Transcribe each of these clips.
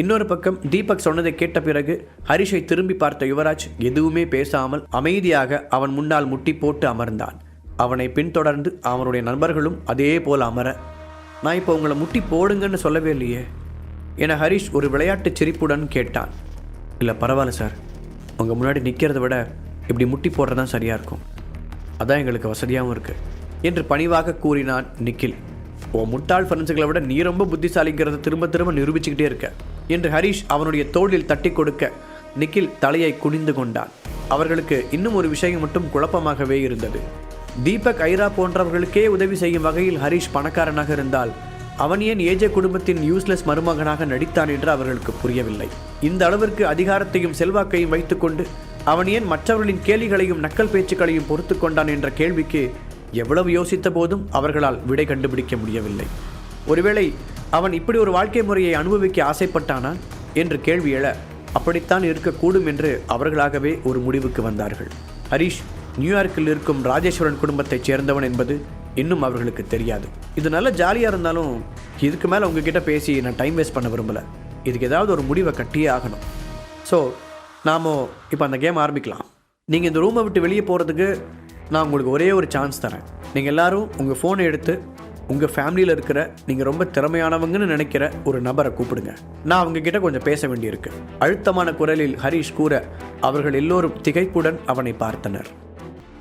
இன்னொரு பக்கம் தீபக் சொன்னதை கேட்ட பிறகு ஹரிஷை திரும்பி பார்த்த யுவராஜ் எதுவுமே பேசாமல் அமைதியாக அவன் முன்னால் முட்டி போட்டு அமர்ந்தான். அவனை பின்தொடர்ந்து அவனுடைய நண்பர்களும் அதே போல் அமர நான் இப்போ உங்களை முட்டி போடுங்கன்னு சொல்லவே இல்லையே என ஹரிஷ் ஒரு விளையாட்டு சிரிப்புடன் கேட்டான். இல்லை பரவாயில்ல சார். உங்கள் முன்னாடி நிற்கிறத விட இப்படி முட்டி போடுறது தான் சரியாக இருக்கும். அதான் எங்களுக்கு வசதியாகவும் இருக்குது என்று பணிவாக கூறினான் நிக்கில். ஓ முட்டாள் ஃப்ரெண்ட்ஸுகளை விட நீ ரொம்ப புத்திசாலிங்கிறத திரும்ப திரும்ப நிரூபிச்சுக்கிட்டே இருக்க. என்று ஹரிஷ் அவனுடைய தோளில் தட்டி கொடுக்க நிக்கில் தலையை குனிந்து கொண்டான். அவர்களுக்கு இன்னும் ஒரு விஷயம் மட்டும் குழப்பமாகவே இருந்தது. தீபக் ஐரா போன்றவர்களுக்கே உதவி செய்யும் வகையில் ஹரிஷ் பணக்காரனாக இருந்தால் அவன் ஏன் ஏஜே குடும்பத்தின் யூஸ்லெஸ் மருமகனாக நடித்தான் என்று அவர்களுக்கு புரியவில்லை. இந்த அளவிற்கு அதிகாரத்தையும் செல்வாக்கையும் வைத்துக்கொண்டு அவன் ஏன் மற்றவர்களின் கேலிகளையும் நக்கல் பேச்சுக்களையும் பொறுத்து கொண்டான் என்ற கேள்விக்கு எவ்வளவு யோசித்த போதும் அவர்களால் விடை கண்டுபிடிக்க முடியவில்லை. ஒருவேளை அவன் இப்படி ஒரு வாழ்க்கை முறையை அனுபவிக்க ஆசைப்பட்டானா என்று கேள்வி எழ அப்படித்தான் இருக்கக்கூடும் என்று அவர்களாகவே ஒரு முடிவுக்கு வந்தார்கள். ஹரிஷ் நியூயார்க்கில் இருக்கும் ராஜேஸ்வரன் குடும்பத்தைச் சேர்ந்தவன் என்பது இன்னும் அவர்களுக்கு தெரியாது. இது நல்ல ஜாலியாக இருந்தாலும் இதுக்கு மேலே உங்ககிட்ட பேசி நான் டைம் வேஸ்ட் பண்ண விரும்பலை. இதுக்கு ஏதாவது ஒரு முடிவை கட்டியே ஆகணும். ஸோ நாம் இப்போ அந்த கேம் ஆரம்பிக்கலாம். நீங்கள் இந்த ரூமை விட்டு வெளியே போகிறதுக்கு நான் உங்களுக்கு ஒரே ஒரு சான்ஸ் தரேன். நீங்கள் எல்லாரும் உங்கள் ஃபோனை எடுத்து உங்கள் ஃபேமிலியில் இருக்கிற நீங்கள் ரொம்ப திறமையானவங்கன்னு நினைக்கிற ஒரு நபரை கூப்பிடுங்க. நான் அவங்கக்கிட்ட கொஞ்சம் பேச வேண்டியிருக்கு. அழுத்தமான குரலில் ஹரிஷ் கூற அவர்கள் எல்லோரும் திகைப்புடன் அவனை பார்த்தனர்.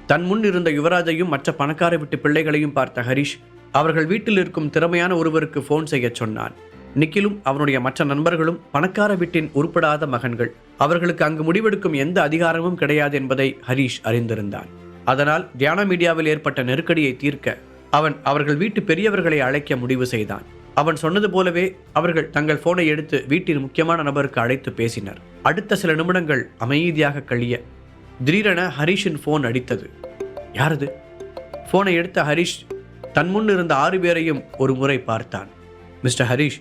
தன் முன் இருந்த யுவராஜையும் மற்ற பணக்கார விட்டு பிள்ளைகளையும் பார்த்த ஹரிஷ் அவர்கள் வீட்டில் இருக்கும் திறமையான ஒருவருக்கு ஃபோன் செய்யச் சொன்னான். நிக்கிலும் அவனுடைய மற்ற நண்பர்களும் பணக்கார வீட்டின் உருப்படாத மகன்கள். அவர்களுக்கு அங்கு முடிவெடுக்கும் எந்த அதிகாரமும் கிடையாது என்பதை ஹரிஷ் அறிந்திருந்தான். அதனால் தியான மீடியாவில் ஏற்பட்ட நெருக்கடியை தீர்க்க அவன் அவர்கள் வீட்டு பெரியவர்களை அழைக்க முடிவு செய்தான். அவன் சொன்னது போலவே அவர்கள் தங்கள் போனை எடுத்து வீட்டின் முக்கியமான நபருக்கு அழைத்து பேசினர். அடுத்த சில நிமிடங்கள் அமைதியாக கழிய திடீரென ஹரிஷின் ஃபோன் அடித்தது. யாரது? ஃபோனை எடுத்த ஹரிஷ் தன் முன் இருந்த ஆறு பேரையும் ஒரு முறை பார்த்தான். மிஸ்டர் ஹரிஷ்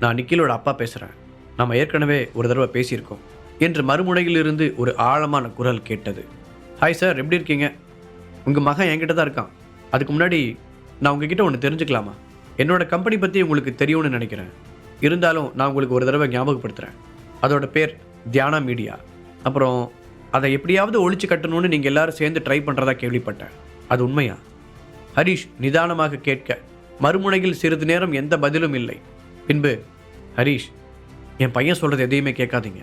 நான் நிக்கிலோட அப்பா பேசுகிறேன் நம்ம ஏற்கனவே ஒரு தடவை பேசியிருக்கோம். என்று மறுமுனையில் இருந்து ஒரு ஆழமான குரல் கேட்டது. ஹாய் சார் எப்படி இருக்கீங்க? உங்கள் மகன் என்கிட்ட தான் இருக்கான். அதுக்கு முன்னாடி நான் உங்ககிட்ட ஒன்று தெரிஞ்சுக்கலாமா? என்னோட கம்பெனி பற்றி உங்களுக்கு தெரியும்னு நினைக்கிறேன். இருந்தாலும் நான் உங்களுக்கு ஒரு தடவை ஞாபகப்படுத்துகிறேன் அதோட பேர் தியானா மீடியா. அப்புறம் அதை எப்படியாவது ஒழிச்சு கட்டணும்னு நீங்கள் எல்லாரும் சேர்ந்து ட்ரை பண்ணுறதா கேள்விப்பட்டேன். அது உண்மையா? ஹரிஷ் நிதானமாக கேட்க மறுமுனையில் சிறிது நேரம் எந்த பதிலும் இல்லை. பின்பு ஹரிஷ் என் பையன் சொல்கிறது எதையுமே கேட்காதீங்க.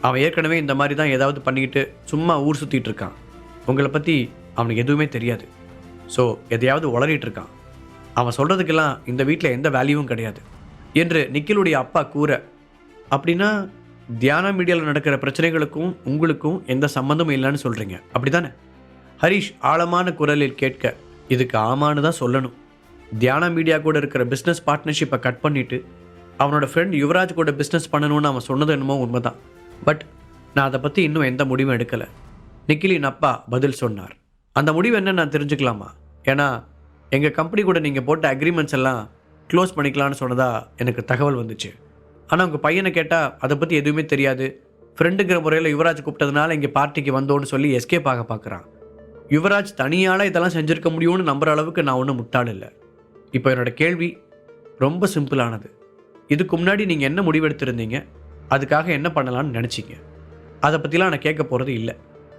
அவன் ஏற்கனவே இந்த மாதிரி தான் ஏதாவது பண்ணிக்கிட்டு சும்மா ஊர் சுற்றிட்டு இருக்கான். உங்களை பற்றி அவனுக்கு எதுவுமே தெரியாது. ஸோ எதையாவது உளறிட்டு இருக்கான் அவன் சொல்கிறதுக்கெல்லாம் இந்த வீட்டில் எந்த வேல்யூவும் கிடையாது. என்று நிக்கிலுடைய அப்பா கூற அப்படின்னா தியான மீடியாவில் நடக்கிற பிரச்சனைகளுக்கும் உங்களுக்கும் எந்த சம்மந்தமும் இல்லைன்னு சொல்கிறீங்க அப்படிதானே ஹரிஷ் ஆழமான குரலில் கேட்க இதுக்கு ஆமான்னு தான் சொல்லணும். தியான மீடியா கூட இருக்கிற பிஸ்னஸ் பார்ட்னர்ஷிப்பை கட் பண்ணிவிட்டு அவனோட ஃப்ரெண்ட் யுவராஜ் கூட பிஸ்னஸ் பண்ணணும்னு அவன் சொன்னது என்னமோ உண்மைதான். பட் நான் அதை பற்றி இன்னும் எந்த முடிவும் எடுக்கலை. நிக்கிலின் அப்பா பதில் சொன்னார். அந்த முடிவு என்ன நான் தெரிஞ்சுக்கலாமா? ஏன்னா எங்கள் கம்பெனி கூட நீங்கள் போட்ட அக்ரிமெண்ட்ஸ் எல்லாம் க்ளோஸ் பண்ணிக்கலாம்னு சொன்னதாக எனக்கு தகவல் வந்துச்சு. ஆனால் உங்கள் பையனை கேட்டால் அதை பற்றி எதுவுமே தெரியாது. ஃப்ரெண்டுங்கிற முறையில் யுவராஜ் கூப்பிட்டதுனால இங்கே பார்ட்டிக்கு வந்தோன்னு சொல்லி எஸ்கேப் ஆக பார்க்குறான் யுவராஜ் தனியால் இதெல்லாம் செஞ்சுருக்க முடியும்னு நம்புற அளவுக்கு நான் ஒன்றும் முட்டாள் இல்லை. இப்போ என்னோடய கேள்வி ரொம்ப சிம்பிளானது இதுக்கு முன்னாடி நீங்கள் என்ன முடிவெடுத்திருந்தீங்க அதுக்காக என்ன பண்ணலான்னு நினச்சிங்க? அதை பற்றிலாம் நான் கேட்க போகிறது இல்லை.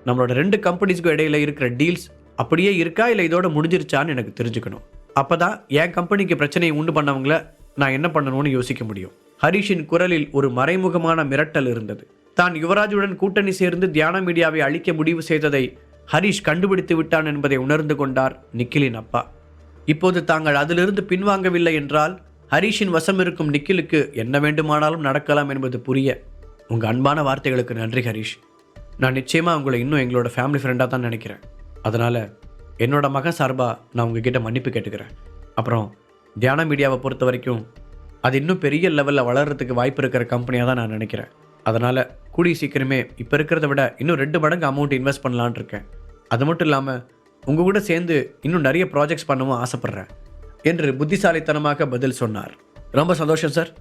நம்மளோட ரெண்டு கம்பெனிஸ்க்கும் இடையில இருக்கிற டீல்ஸ் அப்படியே இருக்கா இல்லை இதோட முடிஞ்சிருச்சான்னு எனக்கு தெரிஞ்சுக்கணும். அப்போ தான் என் கம்பெனிக்கு பிரச்சனையை உண்டு பண்ணவங்கள நான் என்ன பண்ணணும்னு யோசிக்க முடியும். ஹரிஷின் குரலில் ஒரு மறைமுகமான மிரட்டல் இருந்தது. தான் யுவராஜுடன் கூட்டணி சேர்ந்து தியான மீடியாவை அழிக்க முடிவு செய்ததை ஹரிஷ் கண்டுபிடித்து விட்டான் என்பதை உணர்ந்து கொண்டார் நிக்கிலின் அப்பா. இப்போது தாங்கள் அதிலிருந்து பின்வாங்கவில்லை என்றால் ஹரிஷின் வசம் இருக்கும் நிக்கிலுக்கு என்ன வேண்டுமானாலும் நடக்கலாம் என்பது புரிய உங்கள் அன்பான வார்த்தைகளுக்கு நன்றி ஹரிஷ். நான் நிச்சயமாக உங்களை இன்னும் எங்களோட ஃபேமிலி ஃப்ரெண்டாக தான் நினைக்கிறேன். அதனால் என்னோட மகன் சார்பாக நான் உங்ககிட்ட மன்னிப்பு கேட்டுக்கிறேன். அப்புறம் தியான மீடியாவை பொறுத்த வரைக்கும் அது இன்னும் பெரிய லெவலில் வளர்கிறதுக்கு வாய்ப்பு இருக்கிற கம்பெனியாக தான் நான் நினைக்கிறேன். அதனால் கூடிய சீக்கிரமே இப்போ இருக்கிறத விட இன்னும் ரெண்டு மடங்கு அமௌண்ட் இன்வெஸ்ட் பண்ணலான்னு இருக்கேன். அது மட்டும் இல்லாமல் உங்கள் கூட சேர்ந்து இன்னும் நிறைய ப்ராஜெக்ட்ஸ் பண்ணவும் ஆசைப்பட்றேன் என்று புத்திசாலித்தனமாக பதில் சொன்னார். ரொம்ப சந்தோஷம் சார்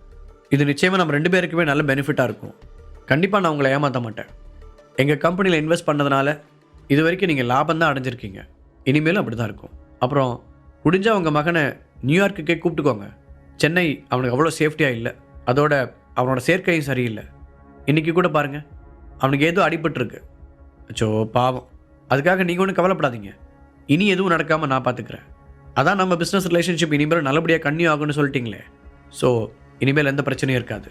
இது நிச்சயமாக நம்ம ரெண்டு பேருக்குமே நல்ல பெனிஃபிட்டாக இருக்கும். கண்டிப்பாக நான் உங்களை ஏமாற்ற மாட்டேன். எங்கள் கம்பெனியில் இன்வெஸ்ட் பண்ணதுனால இது வரைக்கும் நீங்கள் லாபம் தான் அடைஞ்சிருக்கீங்க. இனிமேலும் அப்படி தான் இருக்கும். அப்புறம் முடிஞ்சால் உங்கள் மகனை நியூயார்க்குக்கே கூப்பிட்டுக்கோங்க. சென்னை அவனுக்கு அவ்வளோ சேஃப்டியாக இல்லை. அதோட அவனோட சேர்க்கையும் சரியில்லை. இன்றைக்கி கூட பாருங்கள் அவனுக்கு ஏதோ அடிபட்டுருக்கு. அச்சோ பாவம். அதுக்காக நீங்கள் ஒன்றும் கவலைப்படாதீங்க. இனி எதுவும் நடக்காமல் நான் பார்த்துக்கிறேன் அதான் நம்ம பிஸ்னஸ் ரிலேஷன்ஷிப் இனிமேல் நல்லபடியாக கன்னியூ ஆகும்னு சொல்லிட்டீங்களே. ஸோ இனிமேல் எந்த பிரச்சனையும் இருக்காது.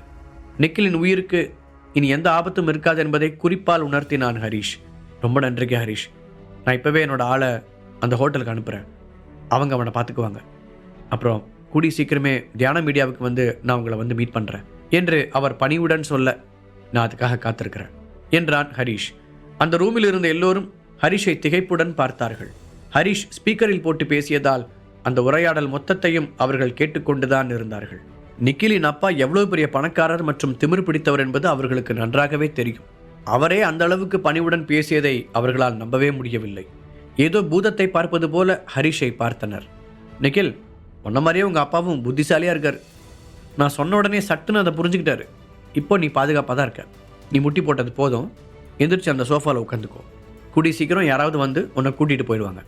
நிக்கிலின் உயிருக்கு இனி எந்த ஆபத்தும் இருக்காது என்பதை குறிப்பால் உணர்த்தினான் ஹரிஷ். ரொம்ப நன்றிக்கு ஹரிஷ். நான் இப்போவே என்னோட ஆளை அந்த ஹோட்டலுக்கு அனுப்புகிறேன் அவங்க அவனை பார்த்துக்குவாங்க அப்புறம் கூடி சீக்கிரமே தியான மீடியாவுக்கு வந்து நான் உங்களை வந்து மீட் பண்ணுறேன் என்று அவர் பணிவுடன் சொல்ல நான் அதுக்காக காத்திருக்கிறேன் என்றான் ஹரிஷ். அந்த ரூமில் இருந்த எல்லோரும் ஹரிஷை திகைப்புடன் பார்த்தார்கள். ஹரிஷ் ஸ்பீக்கரில் போட்டு பேசியதால் அந்த உரையாடல் மொத்தத்தையும் அவர்கள் கேட்டுக்கொண்டுதான் இருந்தார்கள். நிக்கிலின் அப்பா எவ்வளவு பெரிய பணக்காரர் மற்றும் திமிரு பிடித்தவர் என்பது அவர்களுக்கு நன்றாகவே தெரியும். அவரே அந்த அளவுக்கு பணிவுடன் பேசியதை அவர்களால் நம்பவே முடியவில்லை. ஏதோ பூதத்தை பார்ப்பது போல ஹரிஷை பார்த்தனர். நிக்கில் உன்ன மாதிரியே உங்கள் அப்பாவும் புத்திசாலியாக இருக்கார். நான் சொன்ன உடனே சட்டுன்னு அதை புரிஞ்சுக்கிட்டாரு. இப்போ நீ பாதுகாப்பாக தான் இருக்க. நீ முட்டி போட்டது போதும். எந்திரிச்சு அந்த சோஃபாவில் உட்காந்துக்கோ. கூடி சீக்கிரம் யாராவது வந்து உன்னை கூட்டிகிட்டு போயிடுவாங்க.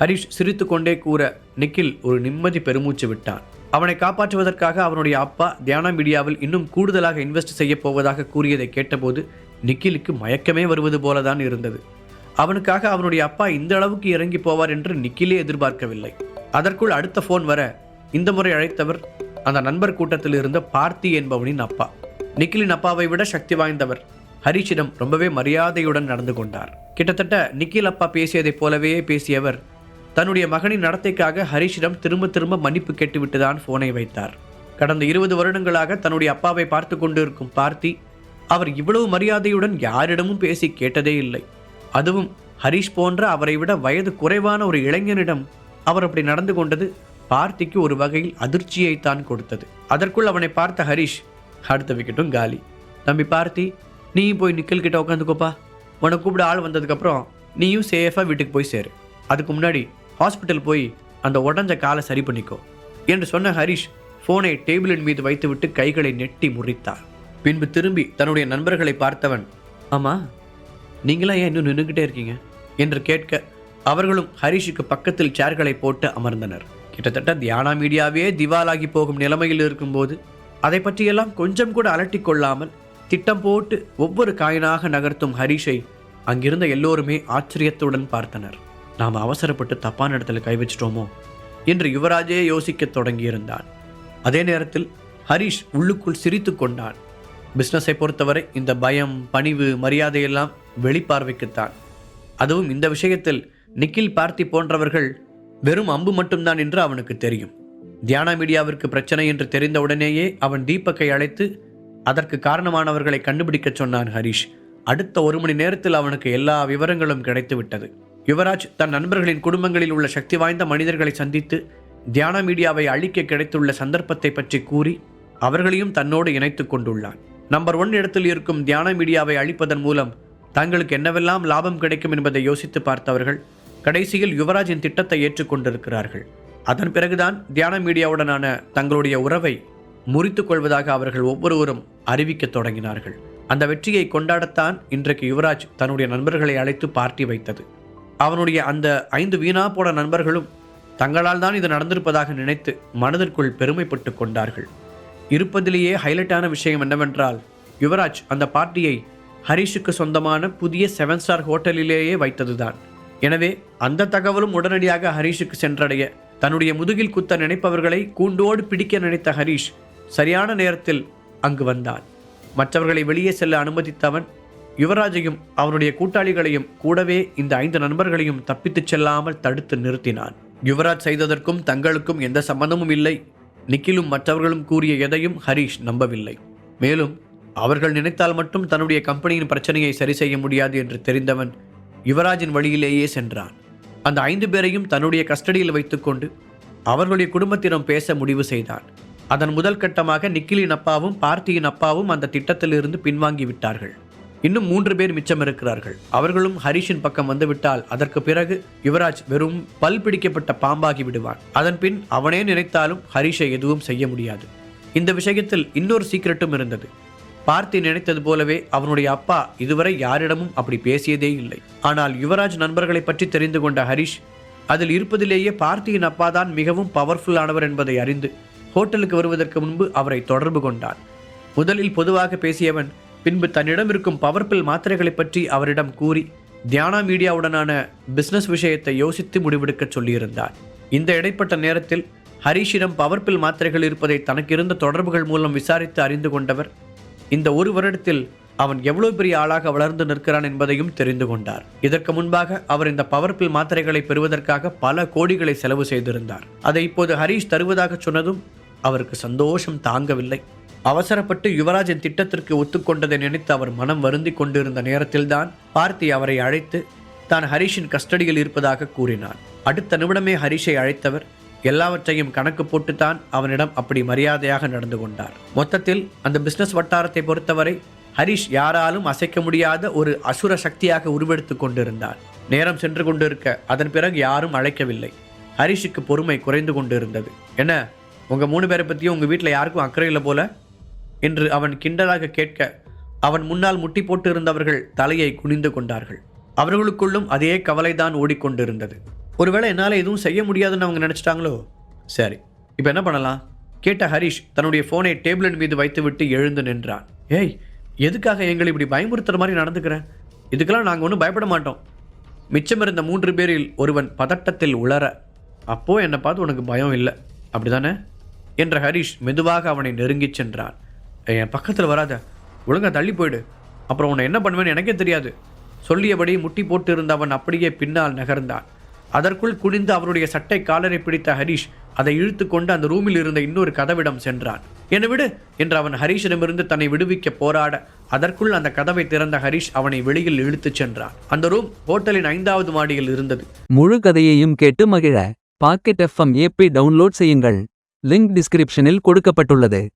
ஹரிஷ் சிரித்து கொண்டே கூற நிக்கில் ஒரு நிம்மதி பெருமூச்சு விட்டான். அவனை காப்பாற்றுவதற்காக அவனுடைய அப்பா தியானா மீடியாவில் இன்னும் கூடுதலாக இன்வெஸ்ட் செய்யப் போவதாக கூறியதை கேட்டபோது நிக்கிலுக்கு மயக்கமே வருவது போலதான் இருந்தது. அவனுக்காக அவனுடைய அப்பா இந்த அளவுக்கு இறங்கி போவார் என்று நிக்கிலே எதிர்பார்க்கவில்லை. அதற்குள் அடுத்த ஃபோன் வர இந்த முறை அழைத்தவர் அந்த நண்பர் கூட்டத்தில் இருந்த பார்த்தி என்பவனின் அப்பா. நிக்கிலின் அப்பாவை விட சக்தி வாய்ந்தவர் ஹரிஷிடம் ரொம்பவே மரியாதையுடன் நடந்து கொண்டார். கிட்டத்தட்ட நிக்கில் அப்பா பேசியதைப் போலவே பேசியவர் தன்னுடைய மகனின் நடத்தைக்காக ஹரிஷிடம் திரும்ப திரும்ப மன்னிப்பு கேட்டுவிட்டுதான் போனை வைத்தார். கடந்த இருபது வருடங்களாக தன்னுடைய அப்பாவை பார்த்து கொண்டிருக்கும் பார்த்தி அவர் இவ்வளவு மரியாதையுடன் யாரிடமும் பேசி கேட்டதே இல்லை. அதுவும் ஹரிஷ் போன்ற அவரை விட வயது குறைவான ஒரு இளைஞனிடம் அவர் அப்படி நடந்து கொண்டது பார்த்திக்கு ஒரு வகையில் அதிர்ச்சியைத்தான் கொடுத்தது. அதற்குள் அவனை பார்த்த ஹரிஷ் அடுத்த விக்கெட்டும் காலி. தம்பி பார்த்தி நீயும் போய் நிக்கல் கிட்ட உட்காந்துக்கோப்பா உனக்கு கூப்பிட ஆள் வந்ததுக்கப்புறம் நீயும் சேஃபாக வீட்டுக்கு போய் சேரு. அதுக்கு முன்னாடி ஹாஸ்பிட்டல் போய் அந்த உடஞ்ச காலை சரி பண்ணிக்கோ என்று சொன்ன ஹரிஷ் ஃபோனை டேபிளின் மீது வைத்துவிட்டு கைகளை நெட்டி முறித்தார் பின்பு திரும்பி தன்னுடைய நண்பர்களை பார்த்தவன் ஆமாம் நீங்களாம் ஏன் இன்னும் நின்றுக்கிட்டே இருக்கீங்க? என்று கேட்க அவர்களும் ஹரிஷுக்கு பக்கத்தில் சேர்களை போட்டு அமர்ந்தனர். கிட்டத்தட்ட தியானா மீடியாவே திவாலாகி போகும் நிலைமையில் இருக்கும்போது அதை பற்றியெல்லாம் கொஞ்சம் கூட அலட்டி கொள்ளாமல் திட்டம் போட்டு ஒவ்வொரு காயினாக நகர்த்தும் ஹரிஷை அங்கிருந்த எல்லோருமே ஆச்சரியத்துடன் பார்த்தனர். நாம் அவசரப்பட்டு தப்பான இடத்துல கை வச்சிட்டோமோ? என்று யுவராஜே யோசிக்கத் தொடங்கியிருந்தான். அதே நேரத்தில் ஹரிஷ் உள்ளுக்குள் சிரித்து கொண்டான். பிஸ்னஸை பொறுத்தவரை இந்த பயம் பணிவு மரியாதையெல்லாம் வெளிப்பார்வைக்குத்தான். அதுவும் இந்த விஷயத்தில் நிக்கில் பார்த்தி போன்றவர்கள் வெறும் அம்பு மட்டும்தான் என்று அவனுக்கு தெரியும். தியானா மீடியாவிற்கு பிரச்சனை என்று தெரிந்தவுடனேயே அவன் தீபக்கை அழைத்து அதற்கு காரணமானவர்களை கண்டுபிடிக்கச் சொன்னான் ஹரிஷ். அடுத்த ஒரு மணி நேரத்தில் அவனுக்கு எல்லா விவரங்களும் கிடைத்து விட்டது யுவராஜ் தன் நண்பர்களின் குடும்பங்களில் உள்ள சக்தி வாய்ந்த மனிதர்களை சந்தித்து தியான மீடியாவை அழிக்க கிடைத்துள்ள சந்தர்ப்பத்தை பற்றி கூறி அவர்களையும் தன்னோடு இணைத்து கொண்டுள்ளான் நம்பர் ஒன் இடத்தில் இருக்கும் தியான மீடியாவை அழிப்பதன் மூலம் தங்களுக்கு என்னவெல்லாம் லாபம் கிடைக்கும் என்பதை யோசித்து பார்த்தவர்கள் கடைசியில் யுவராஜின் திட்டத்தை ஏற்றுக்கொண்டிருக்கிறார்கள் அதன் பிறகுதான் தியான மீடியாவுடனான தங்களுடைய உறவை முறித்துக் கொள்வதாக அவர்கள் ஒவ்வொருவரும் அறிவிக்கத் தொடங்கினார்கள். அந்த வெற்றியை கொண்டாடத்தான் இன்றைக்கு யுவராஜ் தன்னுடைய நண்பர்களை அழைத்து பார்ட்டி வைத்தது. அவனுடைய அந்த ஐந்து வீணா போன நண்பர்களும் தங்களால் தான் இது நடந்திருப்பதாக நினைத்து மனதிற்குள் பெருமைப்பட்டு கொண்டார்கள். இருப்பதிலேயே ஹைலைட்டான விஷயம் என்னவென்றால் யுவராஜ் அந்த பார்ட்டியை ஹரிஷுக்கு சொந்தமான புதிய செவன் ஸ்டார் ஹோட்டலிலேயே வைத்ததுதான். எனவே அந்த தகவலும் உடனடியாக ஹரிஷுக்கு சென்றடைய தன்னுடைய முதுகில் குத்த நினைப்பவர்களை கூண்டோடு பிடிக்க நினைத்த ஹரிஷ் சரியான நேரத்தில் அங்கு வந்தான். மற்றவர்களை வெளியே செல்ல அனுமதித்தவன் யுவராஜையும் அவனுடைய கூட்டாளிகளையும் கூடவே இந்த ஐந்து நண்பர்களையும் தப்பித்துச் செல்லாமல் தடுத்து நிறுத்தினான். யுவராஜ் செய்ததற்கும் தங்களுக்கும் எந்த சம்பந்தமும் இல்லை. நிக்கிலும் மற்றவர்களும் கூறிய எதையும் ஹரிஷ் நம்பவில்லை. மேலும் அவர்கள் நினைத்தால் மட்டும் தன்னுடைய கம்பெனியின் பிரச்சனையை சரி செய்ய முடியாது என்று தெரிந்தவன் யுவராஜின் வழியிலேயே சென்றான். அந்த ஐந்து பேரையும் தன்னுடைய கஸ்டடியில் வைத்துக்கொண்டு அவர்களுடைய குடும்பத்திடம் பேச முடிவு செய்தான். அதன் முதல் கட்டமாக நிக்கிலின் அப்பாவும் பார்த்தியின் அப்பாவும் அந்த திட்டத்திலிருந்து பின்வாங்கி விட்டார்கள். இன்னும் மூன்று பேர் மிச்சம் இருக்கிறார்கள். அவர்களும் ஹரிஷின் பக்கம் வந்துவிட்டால் அதற்கு பிறகு யுவராஜ் வெறும் பல் பிடிக்கப்பட்ட பாம்பாகி விடுவான். அதன் பின் அவனே நினைத்தாலும் ஹரிஷை எதுவும் செய்ய முடியாது. இந்த விஷயத்தில் இன்னொரு சீக்கிரட்டும் இருந்தது. பார்த்தி நினைத்தது போலவே அவனுடைய அப்பா இதுவரை யாரிடமும் அப்படி பேசியதே இல்லை. ஆனால் யுவராஜ் நண்பர்களை பற்றி தெரிந்து கொண்ட ஹரிஷ் அதில் இருப்பதிலேயே பார்த்தியின் அப்பா தான் மிகவும் பவர்ஃபுல்லானவர் என்பதை அறிந்து ஹோட்டலுக்கு வருவதற்கு முன்பு அவரை தொடர்பு கொண்டான். முதலில் பொதுவாக பேசியவன் பின்பு தன்னிடம் இருக்கும் பவர்பில் மாத்திரைகளைப் பற்றி அவரிடம் கூறி தியானா மீடியாவுடனான பிசினஸ் விஷயத்தை யோசித்து முடிவெடுக்கச் சொல்லியிருந்தார். இந்த இடைப்பட்ட நேரத்தில் ஹரீஷிடம் பவர்பில் மாத்திரைகள் இருப்பதை தனக்கு இருந்த தொடர்புகள் மூலம் விசாரித்து அறிந்து கொண்டவர் இந்த ஒரு வருடத்தில் அவன் எவ்வளவு பெரிய ஆளாக வளர்ந்து நிற்கிறான் என்பதையும் தெரிந்து கொண்டார். இதற்கு முன்பாக அவர் இந்த பவர்பில் மாத்திரைகளை பெறுவதற்காக பல கோடிகளை செலவு செய்திருந்தார். அதை இப்போது ஹரீஷ் தருவதாக சொன்னதும் அவருக்கு சந்தோஷம் தாங்கவில்லை. அவசரப்பட்டு யுவராஜின் திட்டத்திற்கு ஒத்துக்கொண்டதை நினைத்து அவர் மனம் வருந்தி கொண்டிருந்த நேரத்தில்தான் பார்த்தி அவரை அழைத்து தான் ஹரிஷின் கஸ்டடியில் இருப்பதாக கூறினார் அடுத்த நிமிடமே ஹரிஷை அழைத்தவர் எல்லாவற்றையும் கணக்கு போட்டுத்தான் அவனிடம் அப்படி மரியாதையாக நடந்து கொண்டார். மொத்தத்தில் அந்த பிஸ்னஸ் வட்டாரத்தை பொறுத்தவரை ஹரிஷ் யாராலும் அசைக்க முடியாத ஒரு அசுர சக்தியாக உருவெடுத்து கொண்டிருந்தார். நேரம் சென்று கொண்டிருக்க அதன் பிறகு யாரும் அழைக்கவில்லை. ஹரிஷுக்கு பொறுமை குறைந்து கொண்டிருந்தது. என்ன? உங்கள் மூணு பேரை பற்றியும் உங்கள் வீட்டில் யாருக்கும் அக்கறை இல்லை போல? என்று அவன் கிண்டலாக கேட்க அவன் முன்னால் முட்டி போட்டு இருந்தவர்கள் தலையை குனிந்து கொண்டார்கள். அவர்களுக்குள்ளும் அதே கவலைதான் ஓடிக்கொண்டிருந்தது. ஒருவேளை என்னால் எதுவும் செய்ய முடியாதுன்னு அவங்க நினச்சிட்டாங்களோ? சரி இப்போ என்ன பண்ணலாம்? கேட்ட ஹரிஷ் தன்னுடைய ஃபோனை டேபிளின் மீது வைத்துவிட்டு எழுந்து நின்றான். ஏய் எதுக்காக எங்களை இப்படி பயமுறுத்துற மாதிரி நடந்துக்கிறேன் இதுக்கெல்லாம் நாங்கள் ஒன்றும் பயப்பட மாட்டோம். மிச்சமிருந்த மூன்று பேரில் ஒருவன் பதட்டத்தில் உளர அப்போ என்னை பார்த்து உனக்கு பயம் இல்லை அப்படிதானே? என்ற ஹரிஷ் மெதுவாக அவனை நெருங்கிச் சென்றான். என் பக்கத்தில் வராத. ஒழுங்கா தள்ளி போயிடு. அப்புறம் உன்னை என்ன பண்ணுவேன்னு எனக்கே தெரியாது. சொல்லியபடி முட்டி போட்டு இருந்தவன் அப்படியே பின்னால் நகர்ந்தான். அதற்குள் குனிந்து அவருடைய சட்டை காலரை பிடித்த ஹரீஷ் அதை இழுத்து கொண்டு அந்த ரூமில் இருந்த இன்னொரு கதவிடம் சென்றான். என்னை விடு என்று அவன் ஹரீஷிடமிருந்து தன்னை விடுவிக்க போராட அதற்குள் அந்த கதவை திறந்த ஹரிஷ் அவனை வெளியில் இழுத்துச் சென்றான். அந்த ரூம் ஹோட்டலின் ஐந்தாவது மாடியில் இருந்தது. முழு கதையையும் கேட்டு மகிழ. பாக்கெட் எஃப்எம் ஏபி டவுன்லோட் செய்யுங்கள். லிங்க் டிஸ்கிரிப்ஷனில் கொடுக்கப்பட்டுள்ளது.